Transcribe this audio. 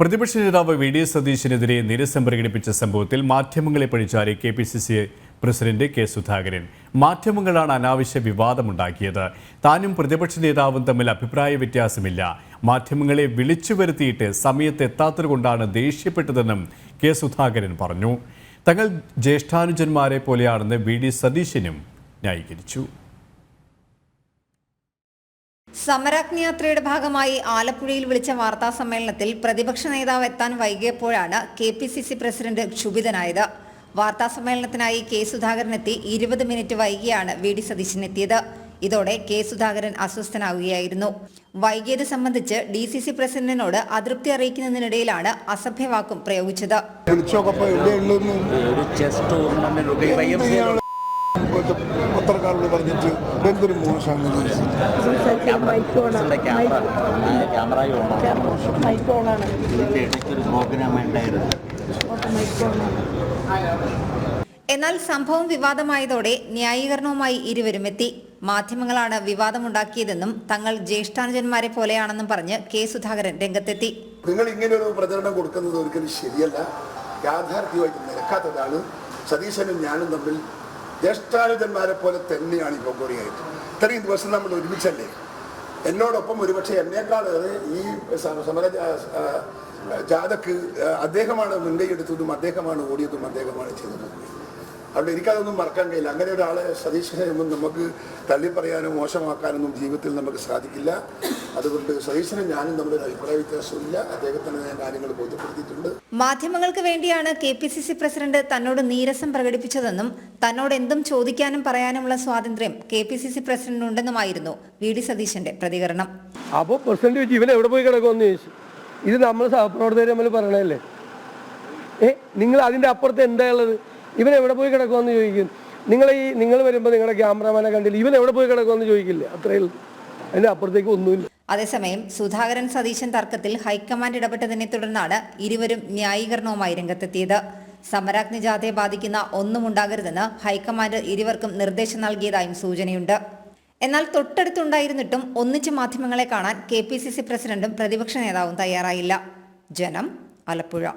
പ്രതിപക്ഷ നേതാവ് V D സതീശിനെതിരെ നിരസം പ്രകടിപ്പിച്ച സംഭവത്തിൽ മാധ്യമങ്ങളെ പഴിച്ചാരി K P C C president K Sudhakaran. മാധ്യമങ്ങളാണ് അനാവശ്യ വിവാദമുണ്ടാക്കിയത്. താനും പ്രതിപക്ഷ നേതാവും തമ്മിൽ അഭിപ്രായ വ്യത്യാസമില്ല. മാധ്യമങ്ങളെ വിളിച്ചു വരുത്തിയിട്ട് സമയത്ത് എത്താത്തതുകൊണ്ടാണ് ദേഷ്യപ്പെട്ടതെന്നും കെ സുധാകരൻ പറഞ്ഞു. തങ്ങൾ ജ്യേഷ്ഠാനുജന്മാരെ പോലെയാണെന്ന് വി ഡി സതീശനും ന്യായീകരിച്ചു. സമരാഗ്നിയാത്രയുടെ ഭാഗമായി ആലപ്പുഴയിൽ വിളിച്ച വാർത്താ സമ്മേളനത്തിൽ പ്രതിപക്ഷ നേതാവ് എത്താൻ വൈകിയപ്പോഴാണ് K P C C president ക്ഷുഭിതനായത്. വാർത്താ സമ്മേളനത്തിനായി കെ സുധാകരൻ എത്തി ഇരുപത് മിനിറ്റ് വൈകിയാണ് വി ഡി സതീശൻ എത്തിയത്. ഇതോടെ കെ സുധാകരൻ അസ്വസ്ഥനാവുകയായിരുന്നു. വൈകിയത് സംബന്ധിച്ച് ഡി സി സി പ്രസിഡന്റിനോട് അതൃപ്തി അറിയിക്കുന്നതിനിടയിലാണ് അസഭ്യവാക്കും പ്രയോഗിച്ചത്. പത്രക്കാരോട് പറഞ്ഞിട്ട് എന്തൊരു മോശമാണ് എന്നാൽ സംഭവം വിവാദമായതോടെ ന്യായീകരണവുമായി ഇരുവരും എത്തി. മാധ്യമങ്ങളാണ് വിവാദമുണ്ടാക്കിയതെന്നും തങ്ങൾ ജ്യേഷ്ഠാനുജന്മാരെ പോലെയാണെന്നും പറഞ്ഞ് കെ സുധാകരൻ രംഗത്തെത്തി. നിങ്ങൾ ഇങ്ങനെ ഒരു പ്രചരണം കൊടുക്കുന്നത് ഒരിക്കലും ശരിയല്ല. യാഥാർത്ഥ്യമായിട്ട് നിരക്കാത്തതാണ്. സതീശനും ഞാനും തമ്മിൽ ജ്യേഷ്ഠാനുജന്മാരെ പോലെ തന്നെയാണ് ഈ പൊക്കോടിയായിട്ട് ഇത്രയും ദിവസം നമ്മൾ ഒരുമിച്ചല്ലേ? എന്നോടൊപ്പം ഒരുപക്ഷെ എന്നേക്കാൾ ഈ സമര ജാഥക്ക് അദ്ദേഹമാണ് മുൻകൈ എടുത്തതും അദ്ദേഹമാണ് ഓടിയതും അദ്ദേഹമാണ് ചെയ്തതും. അവിടെ എനിക്കതൊന്നും മറക്കാൻ കഴിയില്ല. അങ്ങനെ ഒരാളെ സതീശനെ ഒന്നും നമുക്ക് തള്ളിപ്പറയാനോ മോശമാക്കാനൊന്നും ജീവിതത്തിൽ നമുക്ക് സാധിക്കില്ല. അതുകൊണ്ട് സതീശനെ ഞാനും തമ്മിൽ അഭിപ്രായ വ്യത്യാസമില്ല അദ്ദേഹത്തിന് ഞാൻ കാര്യങ്ങൾ ബോധ്യപ്പെടുത്തിയിട്ടുണ്ട്. മാധ്യമങ്ങൾക്ക് വേണ്ടിയാണ് K P C C president തന്നോട് നീരസം പ്രകടിപ്പിച്ചതെന്നും തന്നോട് എന്തും ചോദിക്കാനും പറയാനുമുള്ള സ്വാതന്ത്ര്യം കെ പി സി സി പ്രസിഡന്റിനുണ്ടെന്നുമായിരുന്നു വി ഡി സതീശന്റെ പ്രതികരണം. അപ്പോൾ പ്രസിഡന്റ് ചോദിച്ചു ഇവൻ എവിടെ പോയി കിടക്കുമെന്ന് ചോദിച്ചു. ഇത് നമ്മൾ സഹപ്രവർത്തകർ നമ്മൾ പറയണല്ലേ ഏ നിങ്ങൾ അതിന്റെ അപ്പുറത്ത് എന്താ ഉള്ളത്? ഇവൻ എവിടെ പോയി കിടക്കുമെന്ന് ചോദിക്കും. നിങ്ങൾ ഈ നിങ്ങൾ വരുമ്പോൾ നിങ്ങളുടെ ക്യാമറമാനെ കണ്ടില്ല. ഇവൻ എവിടെ പോയി കിടക്കുമെന്ന് ചോദിക്കില്ല. അത്രയും അതിന്റെ അപ്പുറത്തേക്ക് ഒന്നുമില്ല. അതേസമയം സുധാകരൻ സതീശൻ തർക്കത്തിൽ ഹൈക്കമാൻഡ് ഇടപെട്ടതിനെ തുടർന്നാണ് ഇരുവരും ന്യായീകരണവുമായി രംഗത്തെത്തിയത്. സമരാഗ്നി ജാഥയെ ബാധിക്കുന്ന ഒന്നും ഉണ്ടാകരുതെന്ന് ഹൈക്കമാൻഡ് ഇരുവർക്കും നിർദ്ദേശം നൽകിയതായും സൂചനയുണ്ട്. എന്നാൽ തൊട്ടടുത്തുണ്ടായിരുന്നിട്ടും ഒന്നിച്ച് മാധ്യമങ്ങളെ കാണാൻ കെ പ്രസിഡന്റും പ്രതിപക്ഷ നേതാവും തയ്യാറായില്ല. ജനം ആലപ്പുഴ.